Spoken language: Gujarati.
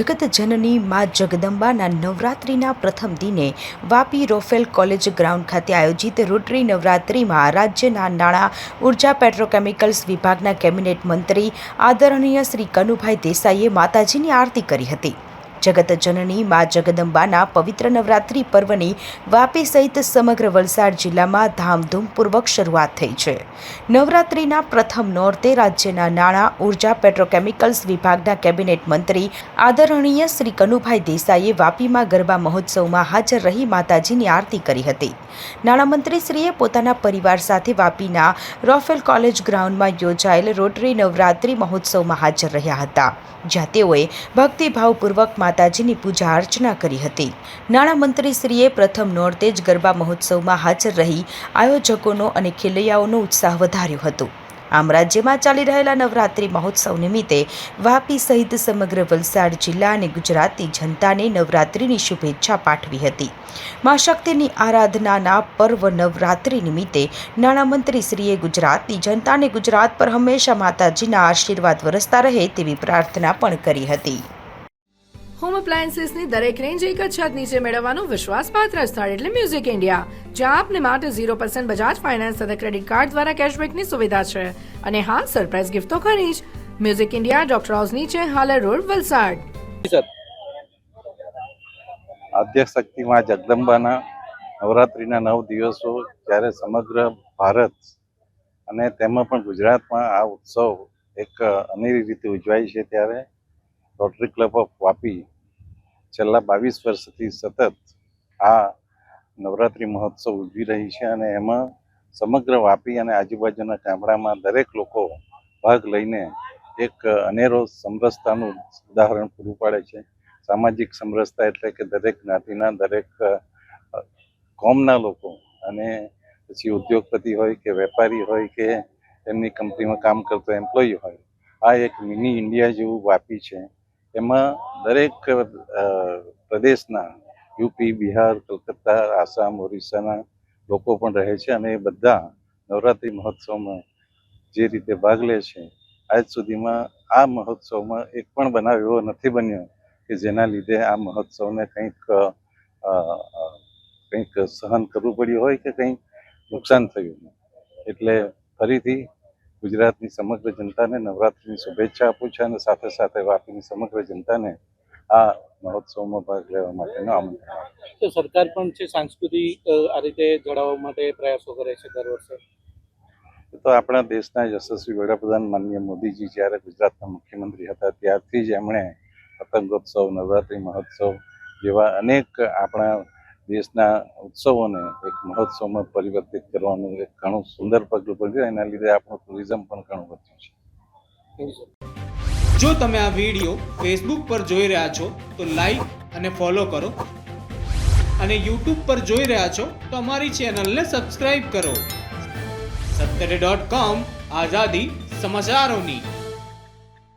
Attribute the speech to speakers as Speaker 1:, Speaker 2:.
Speaker 1: જગત જનની મા જગદંબાના નવરાત્રિના પ્રથમ દિને વાપી રોફેલ કોલેજ ગ્રાઉન્ડ ખાતે આયોજિત રોટરી નવરાત્રિમાં રાજ્યના નાણાં, ઊર્જા, પેટ્રોકેમિકલ્સ વિભાગના કેબિનેટ મંત્રી, આદરણીય શ્રી કનુભાઈ દેસાઈએ માતાજીની આરતી કરી હતી. જગત જનની મા જગદંબાના પવિત્ર નવરાત્રિ પર્વની વાપી સહિત સમગ્ર વલસાડ જિલ્લામાં ધામધૂમપૂર્વક શરૂઆત થઈ છે. નવરાત્રિના પ્રથમ નોરતે રાજ્યના નાણાં, ઊર્જા, પેટ્રોકેમિકલ્સ વિભાગના કેબિનેટ મંત્રી આદરણીય શ્રી કનુભાઈ દેસાઈએ વાપીમાં ગરબા મહોત્સવમાં હાજર રહી માતાજીની આરતી કરી હતી. નાણામંત્રીશ્રીએ પોતાના પરિવાર સાથે વાપીના રોફેલ કોલેજ ગ્રાઉન્ડમાં યોજાયેલ રોટરી નવરાત્રિ મહોત્સવમાં હાજર રહ્યા હતા, જ્યાં તેઓએ ભક્તિભાવપૂર્વક માતાજીની પૂજા અર્ચના કરી હતી. નાણામંત્રીશ્રીએ પ્રથમ નોરતે જ ગરબા મહોત્સવમાં હાજર રહી આયોજકોનો અને ખેલૈયાઓનો ઉત્સાહ વધાર્યો હતો. આમ રાજ્યમાં ચાલી રહેલા નવરાત્રિ મહોત્સવ નિમિત્તે વાપી સહિત સમગ્ર વલસાડ જિલ્લા અને ગુજરાતી જનતાને નવરાત્રિની શુભેચ્છા પાઠવી હતી. મા શક્તિની આરાધનાના પર્વ નવરાત્રિ નિમિત્તે નાણામંત્રીશ્રીએ ગુજરાતની જનતાને ગુજરાત પર હંમેશા માતાજીના આશીર્વાદ વરસતા રહે તેવી પ્રાર્થના પણ કરી હતી.
Speaker 2: હોમ એપ્લાયન્સીસની દરેક રેન્જ એક જ છત નીચે મેળવવાનું વિશ્વાસપાત્ર સ્થળ એટલે મ્યુઝિક ઇન્ડિયા જ્યાં આપને માટે ઝીરો પર્સન્ટ બજાજ ફાઇનાન્સ તથા ક્રેડિટ કાર્ડ દ્વારા કેશબેકની સુવિધા છે. અને હા સરપ્રાઇઝ ગિફ્ટ તો ખરી જ. મ્યુઝિક ઇન્ડિયા ડોક્ટર હાઉસ નીચે, હાલર રોડ, વલસાડ.
Speaker 3: સર. આદ્યશક્તિમાં જગદંબાના નવરાત્રિના નવ દિવસો જ્યારે સમગ્ર ભારત અને તેમાં પણ ગુજરાતમાં આ ઉત્સવ એક અનેરી રીતે ઉજવાય છે ત્યારે રોટરી ક્લબ ઓફ વાપી છેલ્લા બાવીસ વર્ષથી સતત આ નવરાત્રિ મહોત્સવ ઉજવી રહી છે અને એમાં સમગ્ર વાપી અને આજુબાજુના ગામડામાં દરેક લોકો ભાગ લઈને એક અનેરો સમરસતાનું ઉદાહરણ પૂરું પાડે છે. સામાજિક સમરસતા એટલે કે દરેક જ્ઞાતિના, દરેક કોમના લોકો અને પછી ઉદ્યોગપતિ હોય કે વેપારી હોય કે એમની કંપનીમાં કામ કરતો એમ્પ્લોય હોય. આ એક મિની ઇન્ડિયા જેવું વાપી છે. એમાં દરેક પ્રદેશના યુપી, બિહાર કલકત્તા આસામ, ઓરિસ્સાના લોકો પણ રહે છે અને એ બધા નવરાત્રિ મહોત્સવમાં જે રીતે ભાગ લે છે, આજ સુધીમાં આ મહોત્સવમાં એક પણ બનાવ એવો નથી બન્યો કે જેના લીધે આ મહોત્સવને કંઈક કંઈક સહન કરવું પડ્યું હોય કે કંઈક નુકસાન થયું. એટલે ફરીથી ગુજરાતની સમગ્ર જનતાને નવરાત્રિની શુભેચ્છા આપું છું અને સાથે સાથે વાપીની સમગ્ર જનતાને આ મહોત્સવમાં ભાગ લેવા માટેનું આમંત્રણ
Speaker 4: તો સરકાર પણ છે સાંસ્કૃતિક આ રીતે જળાવવા માટે પ્રયાસો કરે છે દર વર્ષે?
Speaker 3: તો આપણા દેશના યશસ્વી વડાપ્રધાન માનનીય મોદીજી જ્યારે ગુજરાતના મુખ્યમંત્રી હતા ત્યારથી જ એમણે પતંગોત્સવ નવરાત્રિ મહોત્સવ જેવા અનેક આપણા દેશના ઉત્સવોને એક મહોત્સવમાં પરિવર્તિત કરવાનું એક ઘણું સુંદર પગલું ભર્યું એના લીધે આપણું ટુરિઝમ પણ ઘણું વધ્યું છે.
Speaker 5: જો તમે આ વીડિયો ફેસબુક પર જોઈ રહ્યા છો, તો લાઈક અને ફોલો કરો. અને યુટ્યુબ પર જોઈ રહ્યા છો, તો અમારી ચેનલને સબસ્ક્રાઇબ કરો. સત્તરે ડોટ કોમ આઝાદી સમાચારોની.